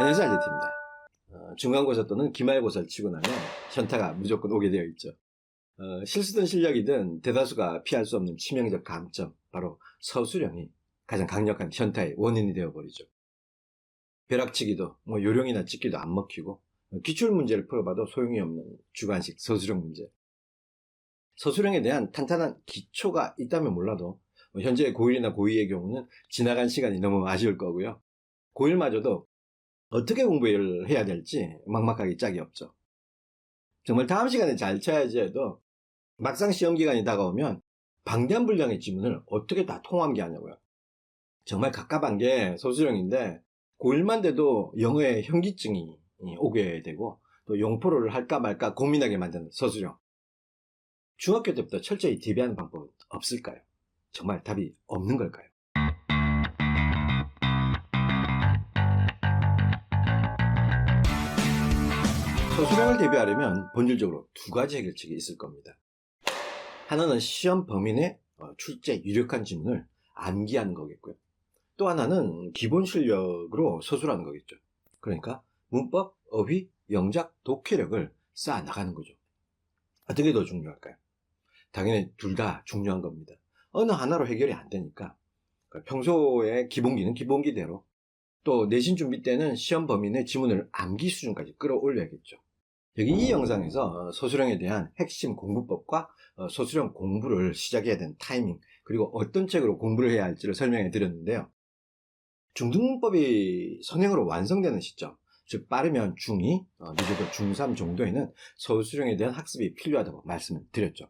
안녕하세요 알제트입니다. 어, 중간고사 또는 기말고사를 치고 나면 현타가 무조건 오게 되어 있죠. 어, 실수든 실력이든 대다수가 피할 수 없는 치명적 감점, 바로 서술형이 가장 강력한 현타의 원인이 되어버리죠. 벼락치기도, 뭐 요령이나 찍기도 안 먹히고 어, 기출 문제를 풀어봐도 소용이 없는 주관식 서술형 문제. 서술형에 대한 탄탄한 기초가 있다면 몰라도 뭐 현재 고1이나 고2의 경우는 지나간 시간이 너무 아쉬울 거고요. 고1마저도 어떻게 공부를 해야 될지 막막하기 짝이 없죠. 정말 다음 시간에 잘 쳐야지 해도 막상 시험 기간이 다가오면 방대한 분량의 지문을 어떻게 다 통함게 하냐고요. 정말 갑갑한 게 서술형인데 고1만 돼도 영어에 현기증이 오게 되고 또 용포를 할까 말까 고민하게 만드는 서술형. 중학교 때부터 철저히 대비하는 방법은 없을까요? 정말 답이 없는 걸까요? 서술형을 대비하려면 본질적으로 두 가지 해결책이 있을 겁니다. 하나는 시험 범인의 어, 출제 유력한 지문을 암기하는 거겠고요. 또 하나는 기본 실력으로 서술하는 거겠죠. 그러니까 문법, 어휘, 영작, 독해력을 쌓아 나가는 거죠. 어떻게 더 중요할까요? 당연히 둘 다 중요한 겁니다. 어느 하나로 해결이 안 되니까 그러니까 평소에 기본기는 기본기대로 또 내신 준비 때는 시험 범인의 지문을 암기 수준까지 끌어올려야겠죠. 여기 이 영상에서 어, 서술형에 대한 핵심 공부법과 어, 서술형 공부를 시작해야 되는 타이밍 그리고 어떤 책으로 공부를 해야 할지를 설명해 드렸는데요. 중등문법이 선행으로 완성되는 시점 즉 빠르면 중2, 어, 늦어도 중3 정도에는 서술형에 대한 학습이 필요하다고 말씀을 드렸죠.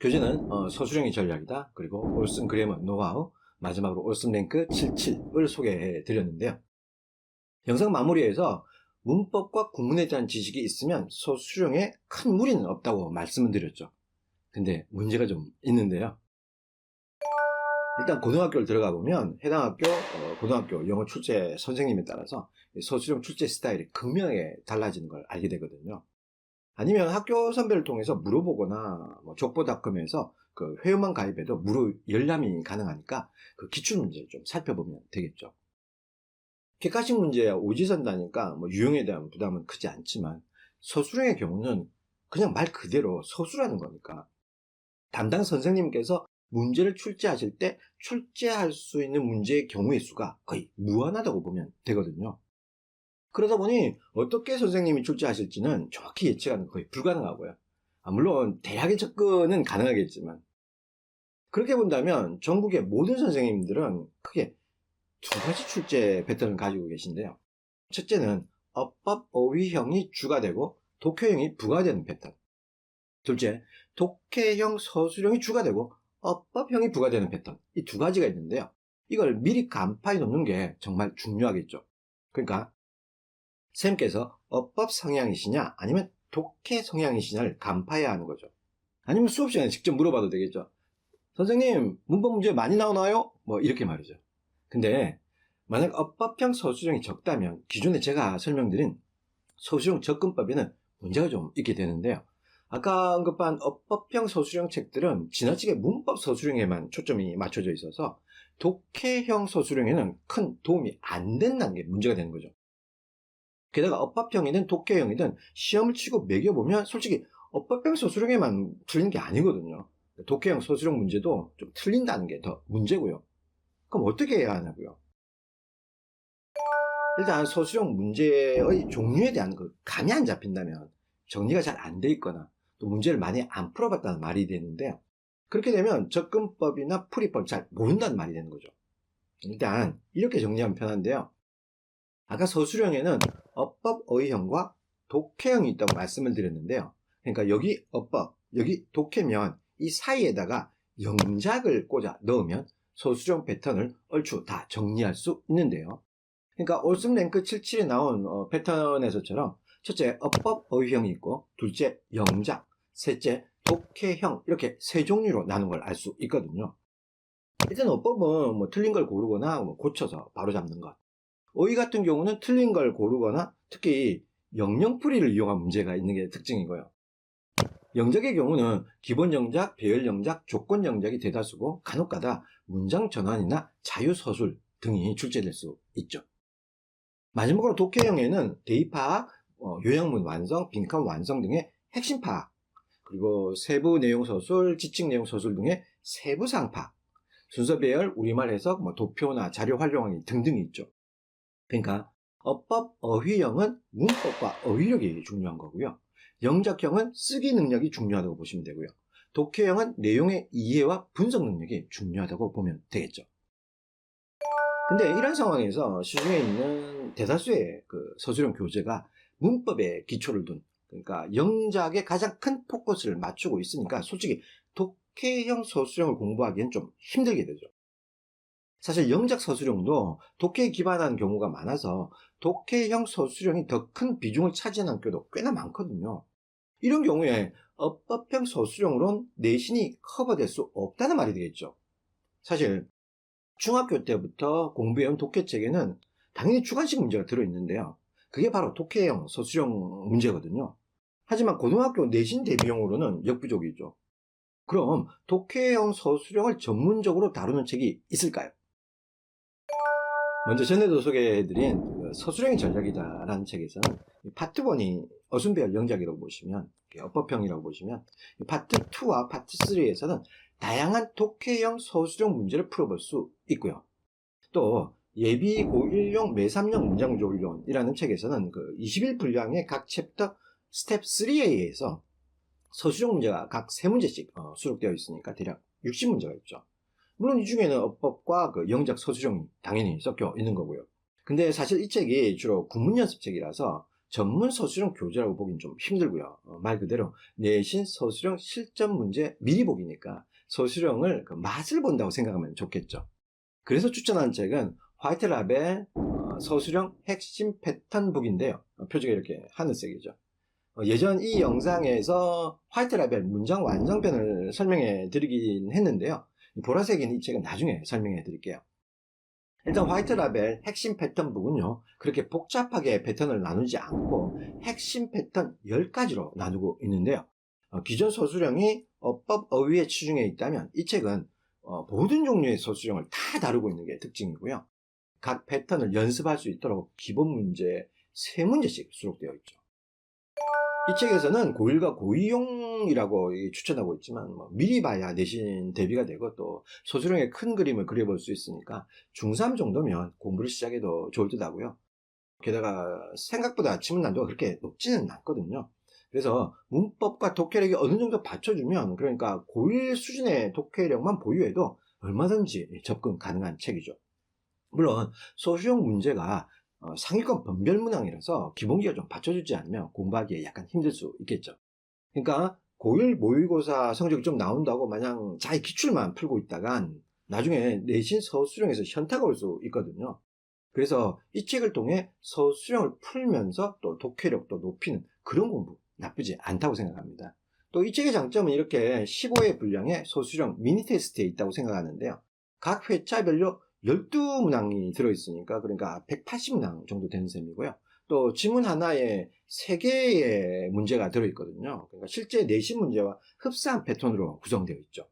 교재는 어, 서술형의 전략이다. 그리고 올슨 그래머 노하우, 마지막으로 올슨 랭크 77을 소개해 드렸는데요. 영상 마무리에서 문법과 구문에 대한 지식이 있으면 서술형에 큰 무리는 없다고 말씀을 드렸죠. 근데 문제가 좀 있는데요. 일단 고등학교를 들어가 보면 해당 학교 어, 고등학교 영어 출제 선생님에 따라서 서술형 출제 스타일이 극명하게 달라지는 걸 알게 되거든요. 아니면 학교 선배를 통해서 물어보거나 뭐 족보닷컴에서 그 회원만 가입해도 무료 열람이 가능하니까 그 기출 문제를 좀 살펴보면 되겠죠. 객관식 문제야 오지선다니까 뭐 유형에 대한 부담은 크지 않지만 서술형의 경우는 그냥 말 그대로 서술하는 거니까 담당 선생님께서 문제를 출제하실 때 출제할 수 있는 문제의 경우의 수가 거의 무한하다고 보면 되거든요. 그러다 보니 어떻게 선생님이 출제하실지는 정확히 예측하는 거의 불가능하고요. 아, 물론 대학의 접근은 가능하겠지만 그렇게 본다면 전국의 모든 선생님들은 크게 두 가지 출제 패턴을 가지고 계신데요. 첫째는 어법 어휘형이 주가 되고 독해형이 부가 되는 패턴. 둘째, 독해형 서술형이 주가 되고 어법형이 부가 되는 패턴. 이 두 가지가 있는데요. 이걸 미리 간파해 놓는 게 정말 중요하겠죠. 그러니까 쌤께서 어법 성향이시냐 아니면 독해 성향이시냐를 간파해야 하는 거죠. 아니면 수업 시간에 직접 물어봐도 되겠죠. 선생님, 문법 문제 많이 나오나요? 뭐 이렇게 말이죠. 근데 만약 어법형 서술형이 적다면 기존에 제가 설명드린 서술형 접근법에는 문제가 좀 있게 되는데요. 아까 언급한 어법형 서술형 책들은 지나치게 문법 서술형에만 초점이 맞춰져 있어서 독해형 서술형에는 큰 도움이 안 된다는 게 문제가 되는 거죠. 게다가 어법형이든 독해형이든 시험을 치고 매겨보면 솔직히 어법형 서술형에만 틀린 게 아니거든요. 독해형 서술형 문제도 좀 틀린다는 게 더 문제고요. 그럼 어떻게 해야 하냐고요? 일단 서술형 문제의 종류에 대한 그 감이 안 잡힌다면 정리가 잘 안 돼 있거나 또 문제를 많이 안 풀어봤다는 말이 되는데요. 그렇게 되면 접근법이나 풀이법 잘 모른다는 말이 되는 거죠. 일단 이렇게 정리하면 편한데요. 아까 서술형에는 어법 어휘형과 독해형이 있다고 말씀을 드렸는데요. 그러니까 여기 어법, 여기 독해면 이 사이에다가 영작을 꽂아 넣으면 서술형 패턴을 얼추 다 정리할 수 있는데요. 그러니까 올슨 랭크 77에 나온 어, 패턴에서처럼 첫째 어법 어휘형이 있고 둘째 영작, 셋째 독해형 이렇게 세 종류로 나눈 걸 알 수 있거든요. 일단 어법은 뭐 틀린 걸 고르거나 뭐 고쳐서 바로 잡는 것. 어휘 같은 경우는 틀린 걸 고르거나 특히 영영풀이를 이용한 문제가 있는 게 특징이고요. 영작의 경우는 기본 영작, 배열 영작, 조건 영작이 대다수고 간혹가다 문장 전환이나 자유 서술 등이 출제될 수 있죠. 마지막으로 독해형에는 대입 파악, 어, 요약문 완성, 빈칸 완성 등의 핵심 파악, 그리고 세부 내용 서술, 지식 내용 서술 등의 세부 상 파악, 순서 배열, 우리말 해석, 뭐 도표나 자료 활용하기 등등이 있죠. 그러니까 어법, 어휘형은 문법과 어휘력이 중요한 거고요. 영작형은 쓰기 능력이 중요하다고 보시면 되고요. 독해형은 내용의 이해와 분석 능력이 중요하다고 보면 되겠죠. 근데 이런 상황에서 시중에 있는 대다수의 그 서술형 교재가 문법에 기초를 둔 그러니까 영작에 가장 큰 포커스를 맞추고 있으니까 솔직히 독해형 서술형을 공부하기엔 좀 힘들게 되죠. 사실 영작 서술형도 독해에 기반한 경우가 많아서 독해형 서술형이 더 큰 비중을 차지하는 학교도 꽤나 많거든요. 이런 경우에 어법형 서술형으론 내신이 커버될 수 없다는 말이 되겠죠. 사실 중학교 때부터 공부해온 독해책에는 당연히 주관식 문제가 들어있는데요. 그게 바로 독해형 서술형 문제거든요. 하지만 고등학교 내신 대비용으로는 역부족이죠. 그럼 독해형 서술형을 전문적으로 다루는 책이 있을까요? 먼저 전에도 소개해드린 그 서술형의 전략이다라는 책에서는 이 파트 1이 어순배열 영작이라고 보시면 어법형이라고 보시면 이 파트 2와 파트 3에서는 다양한 독해형 서술형 문제를 풀어볼 수 있고요. 또 예비 고1용 매3형 문장조율론이라는 책에서는 그 21분량의 각 챕터 스텝 3A에서 서술형 문제가 각 3문제씩 어, 수록되어 있으니까 대략 60문제가 있죠. 물론 이 중에는 어법과 그 영작 서술형이 당연히 섞여 있는 거고요. 근데 사실 이 책이 주로 구문 연습책이라서 전문 서술형 교재라고 보긴 좀 힘들고요. 어, 말 그대로 내신 서술형 실전 문제 미리 보기니까 서술형을 그 맛을 본다고 생각하면 좋겠죠. 그래서 추천한 책은 화이트랍의 어, 서술형 핵심 패턴북인데요. 어, 표지가 이렇게 하늘색이죠. 어, 예전 이 영상에서 화이트랍의 문장 완성편을 설명해 드리긴 했는데요. 이 보라색인 이 책은 나중에 설명해 드릴게요. 일단 화이트 라벨 핵심 패턴북은요, 그렇게 복잡하게 패턴을 나누지 않고 핵심 패턴 10가지로 나누고 있는데요. 어, 기존 서술형이 어법 어휘에 치중해 있다면 이 책은 어, 모든 종류의 서술형을 다 다루고 있는 게 특징이고요. 각 패턴을 연습할 수 있도록 기본 문제 3문제씩 수록되어 있죠. 이 책에서는 고1과 고2용 이라고 추천하고 있지만 뭐 미리 봐야 내신 대비가 되고 또 서술형의 큰 그림을 그려볼 수 있으니까 중3 정도면 공부를 시작해도 좋을 듯 하고요. 게다가 생각보다 아침 난도가 그렇게 높지는 않거든요. 그래서 문법과 독해력이 어느 정도 받쳐주면 그러니까 고1 수준의 독해력만 보유해도 얼마든지 접근 가능한 책이죠. 물론 소수형 문제가 어, 상위권 변별 문항이라서 기본기가 좀 받쳐주지 않으면 공부하기에 약간 힘들 수 있겠죠. 그러니까 고1 모의고사 성적이 좀 나온다고 마냥 자기 기출만 풀고 있다간 나중에 내신 서술형에서 현타가 올 수 있거든요. 그래서 이 책을 통해 서술형을 풀면서 또 독해력도 높이는 그런 공부 나쁘지 않다고 생각합니다. 또 이 책의 장점은 이렇게 15회 분량의 서술형 미니 테스트에 있다고 생각하는데요. 각 회차별로 12문항이 들어있으니까 그러니까 180문항 정도 되는 셈이고요. 또 지문 하나에 3개의 문제가 들어있거든요. 그러니까 실제 내신 문제와 흡사한 패턴으로 구성되어 있죠.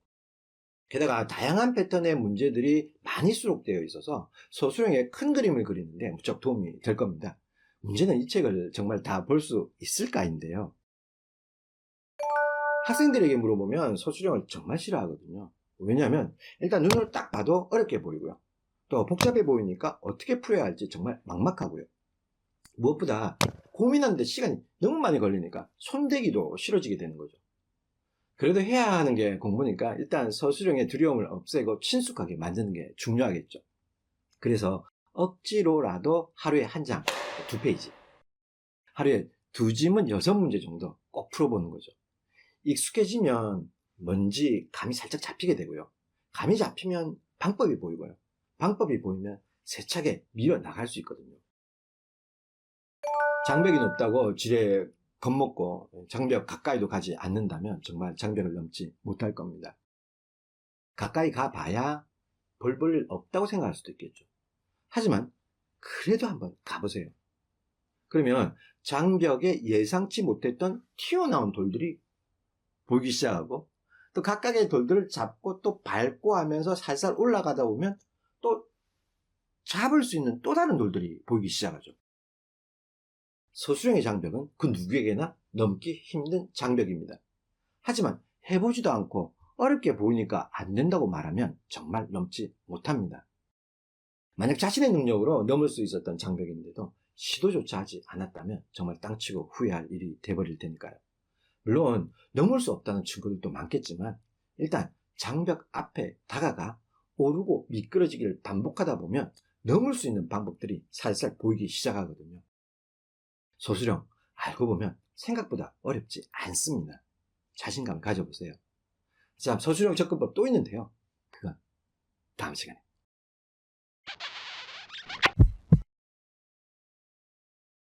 게다가 다양한 패턴의 문제들이 많이 수록되어 있어서 서술형의 큰 그림을 그리는데 무척 도움이 될 겁니다. 문제는 이 책을 정말 다 볼 수 있을까인데요. 학생들에게 물어보면 서술형을 정말 싫어하거든요. 왜냐하면 일단 눈으로 딱 봐도 어렵게 보이고요. 또 복잡해 보이니까 어떻게 풀어야 할지 정말 막막하고요. 무엇보다 고민하는데 시간이 너무 많이 걸리니까 손대기도 싫어지게 되는 거죠. 그래도 해야 하는 게 공부니까 일단 서술형의 두려움을 없애고 친숙하게 만드는 게 중요하겠죠. 그래서 억지로라도 하루에 한 장, 두 페이지. 하루에 두 지문 여섯 문제 정도 꼭 풀어보는 거죠. 익숙해지면 뭔지 감이 살짝 잡히게 되고요. 감이 잡히면 방법이 보이고요. 방법이 보이면 세차게 밀어 나갈 수 있거든요. 장벽이 높다고 지레 겁먹고 장벽 가까이도 가지 않는다면 정말 장벽을 넘지 못할 겁니다. 가까이 가봐야 볼볼 없다고 생각할 수도 있겠죠. 하지만 그래도 한번 가보세요. 그러면 장벽에 예상치 못했던 튀어나온 돌들이 보이기 시작하고 또 각각의 돌들을 잡고 또 밟고 하면서 살살 올라가다 보면 또 잡을 수 있는 또 다른 돌들이 보이기 시작하죠. 서술형의 장벽은 그 누구에게나 넘기 힘든 장벽입니다. 하지만 해보지도 않고 어렵게 보이니까 안 된다고 말하면 정말 넘지 못합니다. 만약 자신의 능력으로 넘을 수 있었던 장벽인데도 시도조차 하지 않았다면 정말 땅치고 후회할 일이 돼버릴 테니까요. 물론 넘을 수 없다는 친구들도 많겠지만 일단 장벽 앞에 다가가 오르고 미끄러지기를 반복하다 보면 넘을 수 있는 방법들이 살살 보이기 시작하거든요. 소수령 알고 보면 생각보다 어렵지 않습니다. 자신감 가져보세요. 자, 소수령 접근법 또 있는데요. 그건 다음 시간에